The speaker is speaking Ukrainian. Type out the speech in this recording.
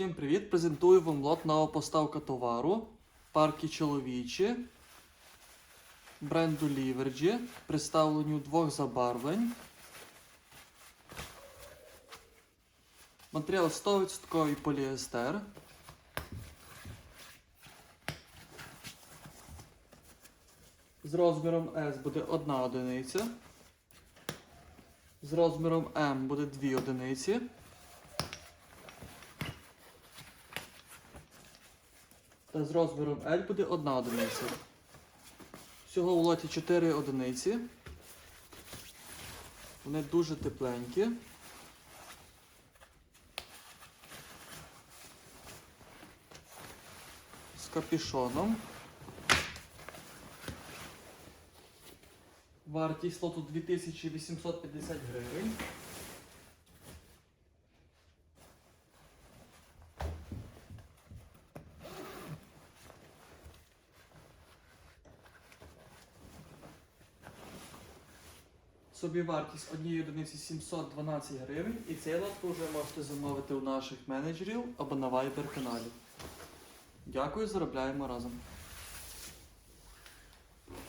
Всім привіт! Презентую вам лот нова поставка товару. Парки чоловічі. Бренду Ліверджі. Представлені у двох забарвлень. Матеріал 100% поліестер. З розміром S буде одна одиниця. З розміром М буде дві одиниці. Та з розміром L буде одна одиниця. Всього в лоті 4 одиниці. Вони дуже тепленькі. З капішоном. Вартість лоту 2850 гривень. Собі вартість однієї одиниці 712 гривень. І цей лот ви вже можете замовити у наших менеджерів або на Viber каналі. Дякую, заробляємо разом.